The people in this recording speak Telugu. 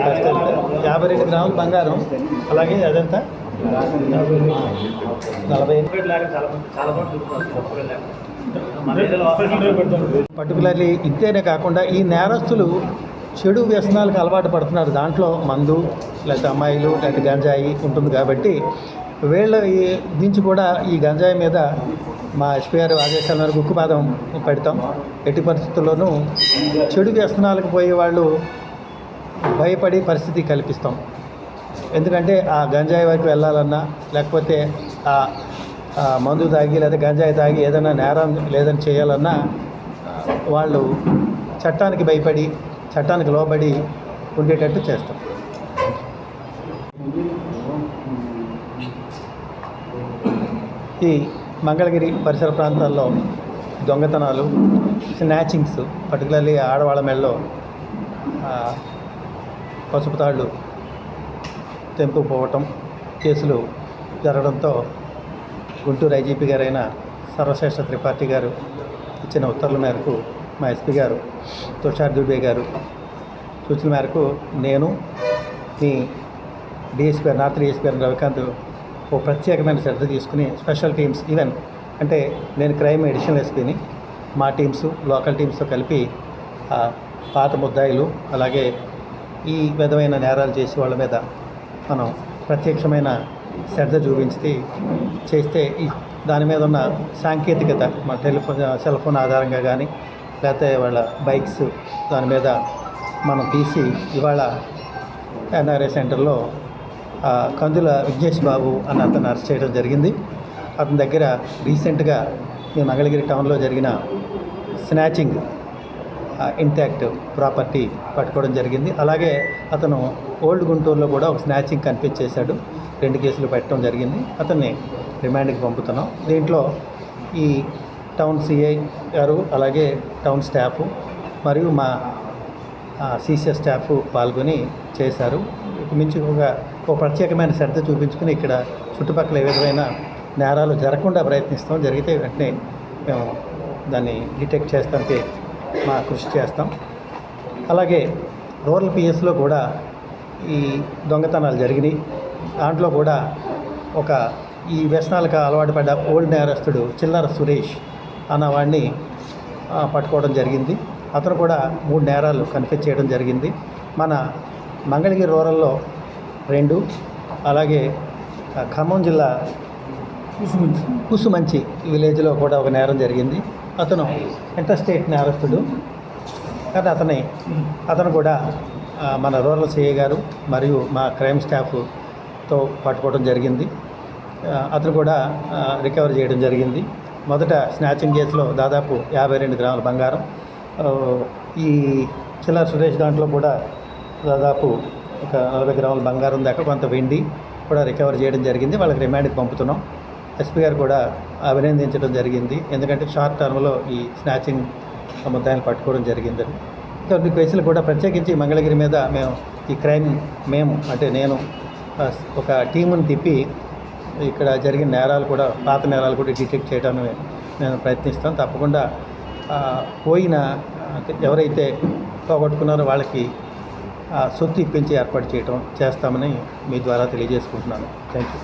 ఫస్ట్ యాభై రెండు గ్రాములు బంగారం. అలాగే అదంతా నలభై పర్టికులర్లీ ఇంతేనే కాకుండా ఈ నేరస్తులు చెడు వ్యసనాలకు అలవాటు పడుతున్నారు. దాంట్లో మందు లేకపోతే అమ్మాయిలు లేకపోతే గంజాయి ఉంటుంది కాబట్టి వీళ్ళ దించి నుంచి కూడా ఈ గంజాయి మీద మా ఎస్పీ గారు ఆదేశాల మేరకు ఉక్కుపాదం పెడతాం. ఎట్టి పరిస్థితుల్లోనూ చెడు వ్యసనాలకు పోయే వాళ్ళు భయపడే పరిస్థితి కల్పిస్తాం. ఎందుకంటే ఆ గంజాయి వైపు వెళ్ళాలన్నా లేకపోతే ఆ మందు తాగి లేదా గంజాయి తాగి ఏదైనా నేరం లేదని చేయాలన్నా వాళ్ళు చట్టానికి భయపడి చట్టానికి లోబడి ఉండేటట్టు చేస్తాం. ఈ మంగళగిరి పరిసర ప్రాంతాల్లో దొంగతనాలు స్నాచింగ్స్ పర్టికులర్లీ ఆడవాళ్ళ మెళ్ళలో పసుపు తాళ్ళు తెంపుకుపోవటం కేసులు జరగడంతో గుంటూరు ఐజీపీ గారైన సర్వశ్రేష్ఠ త్రిపాఠి గారు ఇచ్చిన ఉత్తర్వుల మేరకు మా ఎస్పీ గారు తుషార్ దుబే గారు సూచన మేరకు నేను మీ డిఎస్పీ నార్త్ డిఎస్పీ గారు రవికాంత్ ఓ ప్రత్యేకమైన శ్రద్ధ తీసుకుని స్పెషల్ టీమ్స్ ఈవెన్ అంటే నేను క్రైమ్ ఎడిషనల్ ఎస్పీని మా టీమ్స్ లోకల్ టీమ్స్తో కలిపి ఆ, పాత ముద్దాయిలు అలాగే ఈ విధమైన నేరాలు చేసే వాళ్ళ మీద మనం ప్రత్యక్షమైన శ్రద్ధ చూపించి చేస్తే ఈ దాని మీద ఉన్న సాంకేతికత మన టెలిఫోన్ సెల్ ఫోన్ ఆధారంగా కానీ లేకపోతే వాళ్ళ బైక్స్ దాని మీద మనం తీసి ఇవాళ ఎన్ఆర్ఐ సెంటర్లో కందుల విఘ్నేష్ బాబు అన్న అతను అరెస్ట్ చేయడం జరిగింది. అతని దగ్గర రీసెంట్గా ఈ మంగళగిరి టౌన్లో జరిగిన స్నాచింగ్ ఇంటాక్ట్ ప్రాపర్టీ పట్టుకోవడం జరిగింది. అలాగే అతను ఓల్డ్ గుంటూరులో కూడా ఒక స్నాచింగ్ కన్ఫ్యూజ్ చేశాడు రెండు కేసులు పెట్టడం జరిగింది. అతన్ని రిమాండ్కి పంపుతున్నాం. దీంట్లో ఈ టౌన్ సిఐ గారు అలాగే టౌన్ స్టాఫ్ మరియు మా సీసీఎస్ స్టాఫ్ పాల్గొని చేశారు. మించి ఒక ఒక ప్రత్యేకమైన శ్రద్ధ చూపించుకుని ఇక్కడ చుట్టుపక్కల ఏ విధమైన నేరాలు జరగకుండా ప్రయత్నిస్తాం. జరిగితే వెంటనే మేము దాన్ని డిటెక్ట్ చేస్తానికి మా కృషి చేస్తాం. అలాగే రూరల్ పిఎస్లో కూడా ఈ దొంగతనాలు జరిగినాయి. దాంట్లో కూడా ఒక ఈ వ్యసనాలకు అలవాటు పడ్డ ఓల్డ్ నేరస్తుడు చిల్లర సురేష్ అన్న వాడిని ఆ, పట్టుకోవడం జరిగింది. అతను కూడా మూడు నేరాలు కన్ఫ్యూజ్ చేయడం జరిగింది. మన మంగళగిరి రూరల్లో రెండు అలాగే ఖమ్మం జిల్లా కుసుమంచి విలేజ్లో కూడా ఒక నేరం జరిగింది. అతను ఇంటర్స్టేట్ నేరస్తుడు. కానీ అతని అతను కూడా మన రూరల్ సిఐ గారు మరియు మా క్రైమ్ స్టాఫ్తో పట్టుకోవడం జరిగింది. అతను కూడా రికవర్ చేయడం జరిగింది. మొదట స్నాచింగ్ కేసులో దాదాపు యాభై రెండు గ్రాముల బంగారం. ఈ చిల్లర సురేష్ దాంట్లో కూడా దాదాపు ఒక నలభై గ్రాముల బంగారం దాకా కొంత వెండి కూడా రికవర్ చేయడం జరిగింది. వాళ్ళకి రిమాండ్కి పంపుతున్నాం. ఎస్పీ గారు కూడా అభినందించడం జరిగింది. ఎందుకంటే షార్ట్ టర్మ్లో ఈ స్నాచింగ్ ముద్దాయిలు పట్టుకోవడం జరిగిందని కొన్ని కేసులు కూడా ప్రత్యేకించి మంగళగిరి మీద మేము ఈ క్రైమ్ మేము అంటే నేను ఒక టీముని తిప్పి ఇక్కడ జరిగిన నేరాలు కూడా పాత నేరాలు కూడా డిటెక్ట్ చేయడానికి నేను ప్రయత్నిస్తాను. తప్పకుండా పోయిన ఎవరైతే పోగొట్టుకున్నారో వాళ్ళకి సొత్తు ఇప్పించి ఏర్పాటు చేయడం చేస్తామని మీ ద్వారా తెలియజేసుకుంటున్నాను. Thank you